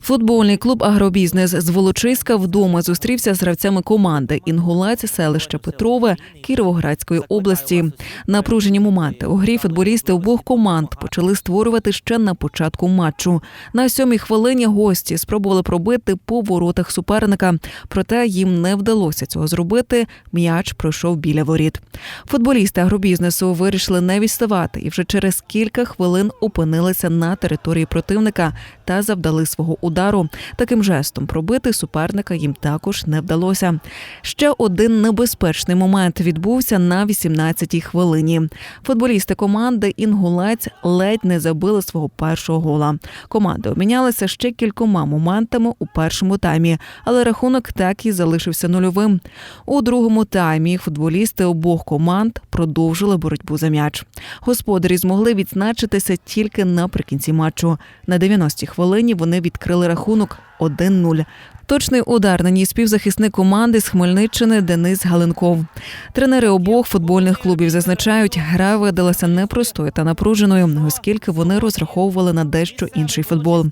Футбольний клуб Агробізнес з Волочиська вдома зустрівся з гравцями команди Інгулець, селище Петрове Кіровоградської області. Напружені моменти у грі футболісти обох команд почали створювати ще на початку матчу. На сьомій хвилині гості спробували пробити по воротах суперника, проте їм не вдалося цього зробити. М'яч пройшов біля воріт. Футболісти агробізнесу вирішили не відставати і вже через кілька хвилин опинилися на території противника та завдали свого удару. Таким жестом пробити суперника їм також не вдалося. Ще один небезпечний момент відбувся на 18-й хвилині. Футболісти команди Інгулець ледь не забили свого першого гола. Команди обмінялися ще кількома моментами у першому таймі, але рахунок так і залишився нульовим. У другому таймі футболісти обох команд продовжили боротьбу за м'яч. Господарі змогли відзначитися тільки наприкінці матчу. На 90-й хвилині вони відкрили рахунок 1-0. Точний удар наніс співзахисник команди з Хмельниччини Денис Галенков. Тренери обох футбольних клубів зазначають, гра видалася непростою та напруженою, оскільки вони розраховували на дещо інший футбол.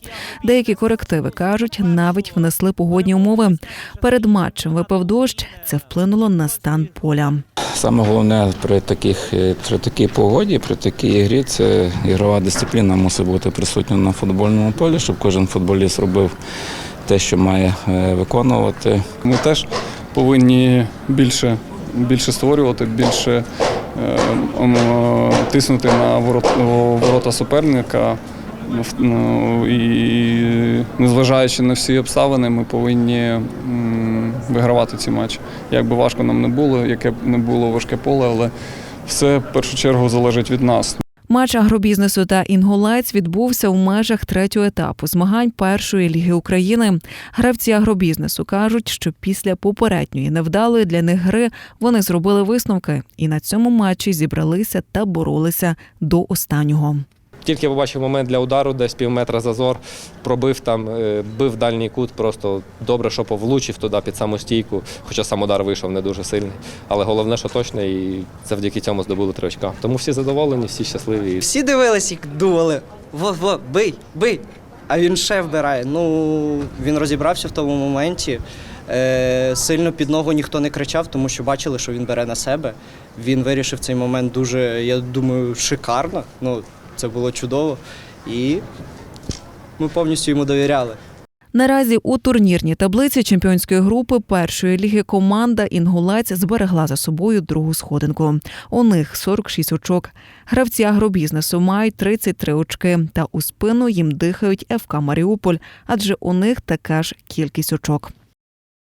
Деякі корективи кажуть, навіть внесли погодні умови. Перед матчем випав дощ. Це вплинуло на стан поля. Саме головне при таких е, при такій погоді, при такій грі, це ігрова дисципліна мусить бути присутня на футбольному полі, щоб кожен футболіст робив те, що має е, виконувати. Ми теж повинні більше, більше створювати, більше е, тиснути на ворот- ворота суперника. Ну, І незважаючи на всі обставини, ми повинні вигравати ці матчі. Як би важко нам не було, яке б не було важке поле, але все в першу чергу залежить від нас. Матч агробізнесу та інгулець відбувся у межах третього етапу змагань першої ліги України. Гравці агробізнесу кажуть, що після попередньої невдалої для них гри вони зробили висновки і на цьому матчі зібралися та боролися до останнього. Тільки побачив момент для удару, десь пів метра зазор, пробив там, е, бив дальній кут, просто добре, що повлучив туди під саму стійку, хоча сам удар вийшов не дуже сильний. Але головне, що точно, і завдяки цьому здобули три очка. Тому всі задоволені, всі щасливі. Всі дивились і думали, во, во, бий, бий. А він ще вбирає. Ну, він розібрався в тому моменті. Е, сильно під ногу ніхто не кричав, тому що бачили, що він бере на себе. Він вирішив цей момент дуже, я думаю, шикарно. Ну, це було чудово. І ми повністю йому довіряли. Наразі у турнірній таблиці чемпіонської групи першої ліги команда Інгулець зберегла за собою другу сходинку. У них 46 очок. Гравці агробізнесу мають 33 очки, та у спину їм дихають ФК Маріуполь, адже у них така ж кількість очок.